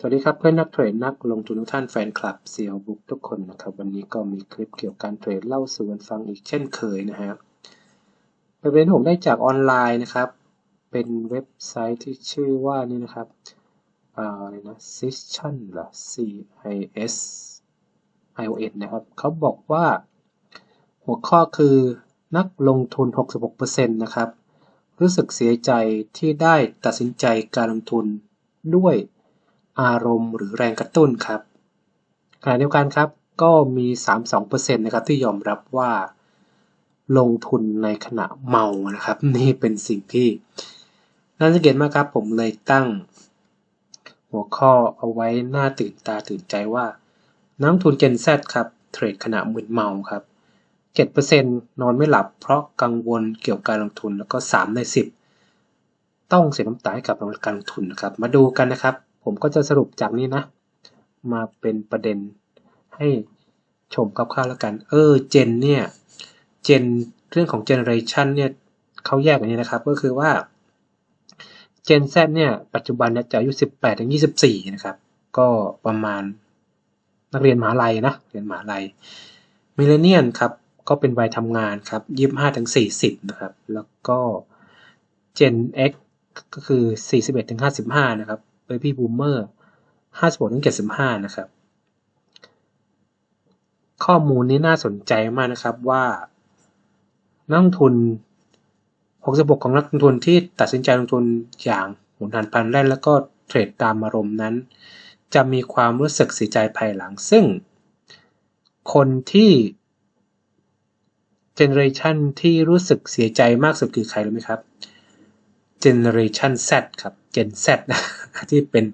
สวัสดีครับเพื่อนนักเทรดนักลงทุนทุกท่านแฟนคลับเซียวบุ๊กทุกคนนะครับ วันนี้ก็มีคลิปเกี่ยวกับการเทรดเล่าสู่กันฟังอีกเช่นเคยนะฮะเป็นเว็บผมได้จากออนไลน์นะครับ เป็นเว็บไซต์ที่ชื่อว่านี่นะครับอะไรนะ Session หรอ C I S I O N นะครับเขาบอกว่า หัวข้อคือนักลงทุน 66%นะครับ รู้สึกเสียใจที่ได้ตัดสินใจการลงทุนด้วย อารมณ์หรือแรงกระตุ้นครับขณะเดียวกันครับก็มี 32%นะครับที่ยอมรับว่า ลงทุนในขณะเมานะครับ นี่เป็นสิ่งที่น่าสังเกตมากครับ ผมเลยตั้ง หัวข้อเอาไว้หน้าตื่นตาตื่นใจว่า นักทุนเจนแซครับ เทรดขณะมึนเมาครับ 7%นอนไม่หลับเพราะกังวลเกี่ยวกับการลงทุนแล้วก็ 3 ใน 10 ต้องเสียน้ำตาให้กับการลงทุนนะครับ มาดูกันนะครับ ผมก็จะสรุปจากนี้นะ มาเป็นประเด็นให้ชมคร่าวๆแล้วกัน เออเจนเนี่ยเจนเรื่องของเจเนอเรชันเนี่ยเขาแยกอย่างนี้นะครับ ก็คือว่าเจน Z เนี่ยปัจจุบันเนี่ยจะอายุ 18 ถึง 24 นะครับ ก็ประมาณนักเรียนมหาลัยนะเรียนมหาลัยมิเลเนียนครับก็เป็นวัยทำงานครับ 25 ถึง 40 นะครับ แล้วก็ Gen X ก็คือ 41 ถึง 55 นะครับ Baby Boomer 56ถึง75นะครับ ข้อมูลนี้น่าสนใจมากนะครับว่านักลงทุน 66 ของนักลงทุนที่ตัดสินใจลงทุนอย่างหุนหันพันแล่นแล้วก็เทรดตามอารมณ์นั้น จะมีความรู้สึกเสียใจภายหลัง ซึ่ง คนที่เจเนอเรชันที่รู้สึกเสียใจมากสุดคือใครรู้ไหมครับเจเนอเรชัน Z ครับ Gen Z นะที่เป็น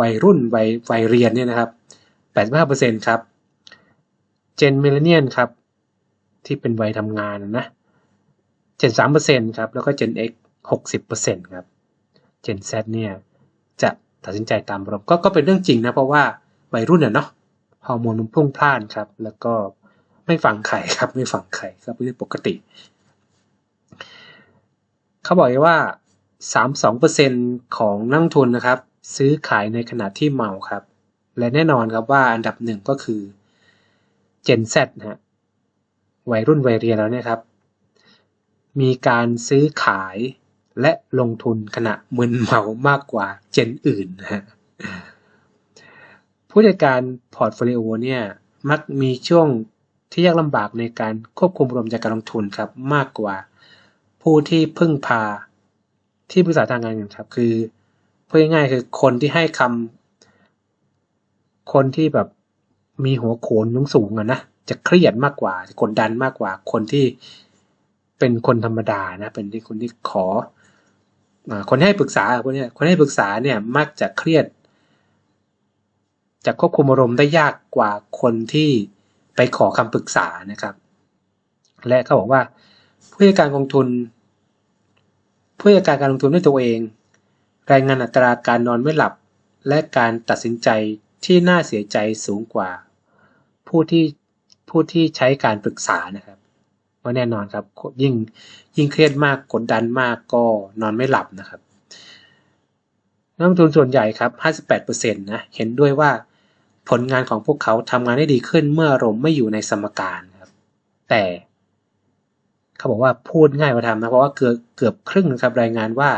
วัยรุ่นวัยวัยเรียนเนี่ยนะครับ 85%ครับ Gen Millennial ครับ ที่เป็นวัยทำงานนะ Gen 3%ครับ แล้วก็ Gen X 60%ครับ Gen Z เนี่ยจะตัดสินใจตามระบบก็ก็เป็นเรื่องจริงนะ เพราะว่าวัยรุ่นเนี่ยเนาะฮอร์โมนมันพุ่งพล่านครับ แล้วก็ไม่ฝังไข่ครับ ไม่ฝังไข่ครับเป็นเรื่องปกติ เขาบอกว่า 32%ของนักทุนนะครับ ซื้อขายในขณะที่เมาครับ และแน่นอนครับว่าอันดับหนึ่งก็คือ Gen Z นะฮะวัยรุ่นวัยเรียนแล้วเนี่ยครับ มีการซื้อขายและลงทุนขณะมึนเมามากกว่าเจนอื่นนะฮะผู้จัดการพอร์ตโฟลิโอเนี่ยมักมีช่วงที่ยากลำบากในการควบคุมรวมจากการลงทุนครับมากกว่าผู้ที่พึ่งพา ที่ปรึกษาทางการเงินครับ คือพูดง่ายๆคือคนที่ให้คำคนที่แบบมีหัวโขนสูงสูงอะนะจะเครียดมากกว่าจะกดดันมากกว่า คนที่เป็นคนธรรมดานะ เป็นที่คนที่ขอคนให้ปรึกษาพวกนี้คนให้ปรึกษาเนี่ยมักจะเครียดจะควบคุมอารมณ์ได้ยากกว่าคนที่ไปขอคำปรึกษานะครับ และเขาบอกว่าผู้ให้การลงทุน ผู้จัดการการลงทุนด้วยตัวเอง รายงานอัตราการนอนไม่หลับ และการตัดสินใจที่น่าเสียใจสูงกว่า ผู้ที่ผู้ที่ใช้การปรึกษานะครับว่าแน่นอนครับ ยิ่งยิ่งเครียดมากกดดันมากก็นอนไม่หลับนะครับนักลงทุนส่วนใหญ่ครับ 58%นะเห็นด้วยว่าผลงานของพวกเขาทำงานได้ดีขึ้นเมื่ออารมณ์ไม่อยู่ในสมการครับ แต่ เขาบอกว่าพูดง่ายกว่าทำนะเพราะว่าเกือบเกือบครึ่งนะครับรายงานว่า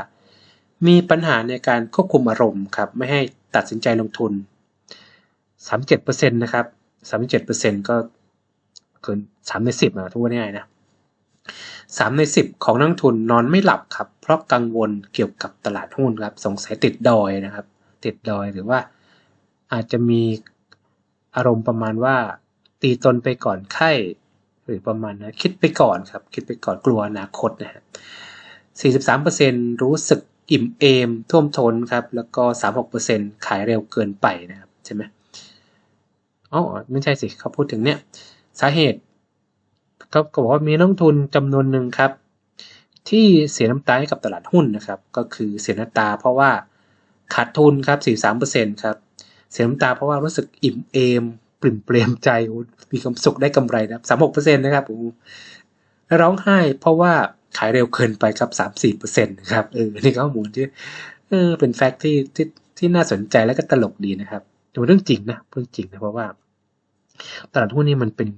มีปัญหาในการควบคุมอารมณ์ครับไม่ให้ตัดสินใจลงทุน 37%นะครับ37%ก็เกิน3ใน10นะทุกวันง่ายนะ3ใน 10 ของนักทุนนอนไม่หลับครับเพราะกังวลเกี่ยวกับตลาดหุ้นครับสงสัยติดดอยนะครับ ติดดอยหรือว่าอาจจะมีอารมณ์ประมาณว่า ตีตนไปก่อนไข้ หรือประมาณนะคิดไปก่อนครับ คิดไปก่อนกลัวอนาคตนะฮะ43%รู้สึกอิ่มเอม ท่วมท้นครับ แล้วก็ 36%ขายเร็วเกินไปนะครับ ใช่ไหมอ๋อไม่ใช่สิเขาพูดถึงเนี่ย สาเหตุเขาบอกว่ามีนักทุนจำนวนหนึ่งครับ ที่เสียน้ำตาให้กับตลาดหุ้นนะครับ ก็คือเสียน้ำตาเพราะว่าขาดทุนครับ 43%ครับ เสียน้ำตาเพราะว่ารู้สึกอิ่มเอม ปริ่มเปลี่ยมใจมีความสุขได้กำไรนะสามหกเปอร์เซ็นต์นะครับผมร้องไห้เพราะว่าขายเร็วเกินไปครับสามสี่เปอร์เซ็นต์ครับเออนี่ข้อมูลที่เออเป็นแฟกต์ที่ที่ที่น่าสนใจและก็ตลกดีนะครับแต่เป็นเรื่องจริงนะเรื่องจริงนะเพราะว่าตลาดหุ้นนี่มันเป็น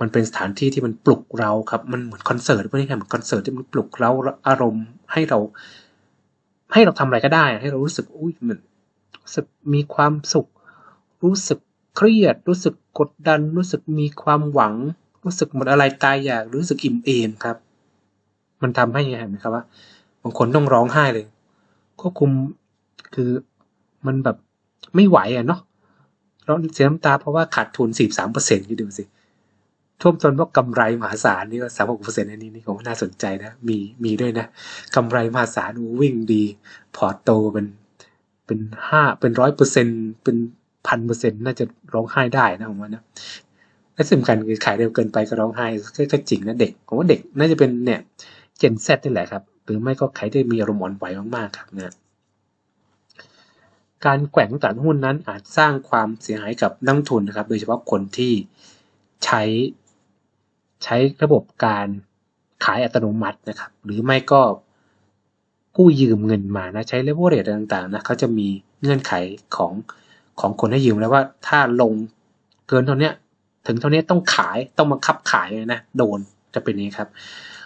มันเป็นสถานที่ที่มันปลุกเราครับ มันเหมือนคอนเสิร์ตพวกนี้ครับเหมือนคอนเสิร์ตที่มันปลุกเราอารมณ์ให้เรา ให้เราทำอะไรก็ได้ ให้เรารู้สึกอุ้ยมันรู้สึกมีความสุข รู้สึก เครียด รู้สึกกดดัน รู้สึกมีความหวัง รู้สึกหมดอะไรตายอยาก รู้สึกอิ่มเอมครับ มันทำให้เห็นไหมครับว่าบางคนต้องร้องไห้เลยควบคุมคือมันแบบไม่ไหวอะเนาะร้องเสียน้ำตาเพราะว่าขาดทุนสี่สามเปอร์เซ็นต์ที่ดูสิท่วมจนว่ากำไรมหาศาลนี่ก็สามหกเปอร์เซ็นต์อันนี้นี่ผมน่าสนใจนะ มีมีด้วยนะกำไรมหาศาลวิ่งดี พอร์ตโตเป็นเป็นห้าเป็นร้อยเปอร์เซ็นต์เป็น พันเปอร์เซ็นต์น่าจะร้องไห้ได้นะผมว่านะและสำคัญคือขายเร็วเกินไปก็ร้องไห้ก็จริงนะเด็กผมว่าเด็กน่าจะเป็นเนี่ยเจนซนี่แหละครับ หรือไม่ก็ใครที่มีอารมณ์อ่อนไหวมากๆครับนะการแกว่งตลาดหุ้นนั้นอาจสร้างความเสียหายกับนักทุนนะครับ โดยเฉพาะคนที่ใช้ใช้ระบบการขายอัตโนมัตินะครับ หรือไม่ก็กู้ยืมเงินมานะใช้เลเวอเรจต่างๆนะเขาจะมีเงื่อนไขของ ของคนให้ยืมแล้วว่าถ้าลงเกินเท่านี้ถึงเท่านี้ต้องขายต้องมาคับขายนะโดนจะเป็นนี้ครับ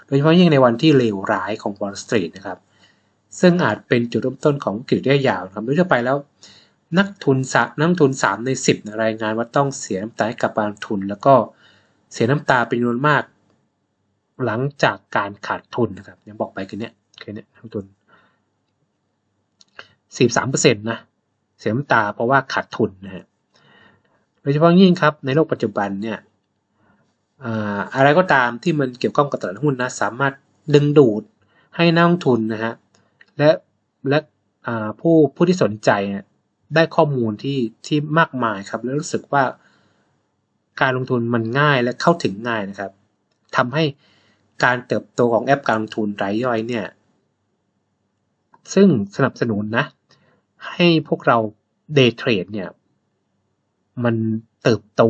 โดยเฉพาะยิ่งในวันที่เลวร้ายของ Wall Street นะครับ ซึ่งอาจเป็นจุดเริ่มต้นของกิจระยะยาวครับโดยทั่วไปแล้ว นักทุนสนักทุน 3 ใน 10 รายงานว่าต้องเสียน้ำตาให้กับการทุน แล้วก็เสียน้ำตาเป็นจำนวนมาก หลังจากการขาดทุนนะครับยังบอกไปคือเนี้ยคือเนี้ยนักทุน43%นะ เสียน้ำตาเพราะว่าขาดทุนนะฮะโดยเฉพาะยิ่งครับในโลกปัจจุบันเนี่ยอะไรก็ตามที่มันเกี่ยวข้องกับตลาดหุ้นนะสามารถดึงดูดให้นักลงทุนนะฮะและและผู้ผู้ที่สนใจได้ข้อมูลที่ที่มากมายครับ แล้วรู้สึกว่าการลงทุนมันง่ายและเข้าถึงง่ายนะครับทำให้การเติบโตของแอปการลงทุนรายย่อยเนี่ย ซึ่งสนับสนุนนะ ให้พวกเราเดย์เทรดเนี่ย มันเติบโต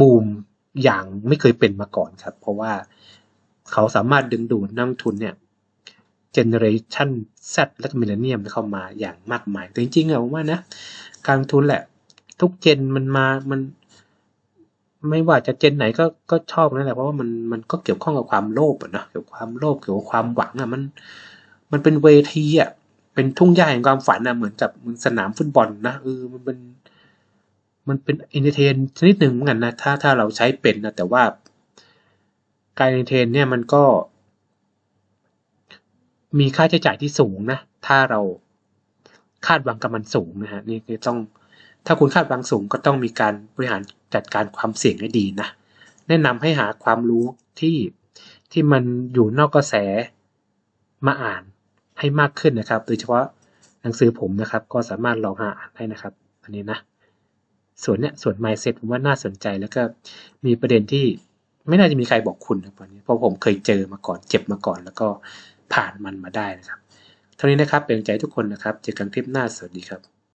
บูมอย่างไม่เคยเป็นมาก่อนครับ เพราะว่าเขาสามารถดึงดูดนักทุนเนี่ยเจเนเรชัน Z และมิเลเนียมเข้ามาอย่างมากมาย แต่จริงๆอะผมว่านะ การลงทุนแหละ ทุกเจนมันมามัน ไม่ว่าจะเจนไหนก็ก็ชอบนั่นแหละเพราะว่ามันมันก็เกี่ยวข้องกับความโลภอะนะเกี่ยวกับความโลภเกี่ยวกับความหวังอะมัน มันเป็นเวทีอะ เป็นทุ่งหญ้าแห่งความฝันอะเหมือนกับสนามฟุตบอลนะเออมันเป็น มันเป็นอินเตอร์เทนชนิดหนึ่งเหมือนกันนะถ้าถ้าเราใช้เป็นนะแต่ว่าการอินเตอร์เทนเนี่ยมันก็ มีค่าใช้จ่ายที่สูงนะถ้าเราคาดหวังกับมันสูงนะฮะนี่ต้องถ้าคุณคาดหวังสูงก็ต้องมีการบริหารจัดการความเสี่ยงให้ดีนะแนะนำให้หาความรู้ที่ที่มันอยู่นอกกระแสมาอ่าน ให้มากขึ้นนะครับ โดยเฉพาะหนังสือผมนะครับ ก็สามารถลองหาอ่านได้นะครับ อันนี้นะ ส่วนเนี้ยส่วน mindset ผมว่าน่าสนใจแล้วก็มีประเด็นที่ไม่น่าจะมีใครบอกคุณนะตอนนี้เพราะผมเคยเจอมาก่อนเจ็บมาก่อน แล้วก็ผ่านมันมาได้นะครับ เท่านี้นะครับเป็นใจทุกคนนะครับ เจอกันคลิปหน้าสวัสดีครับ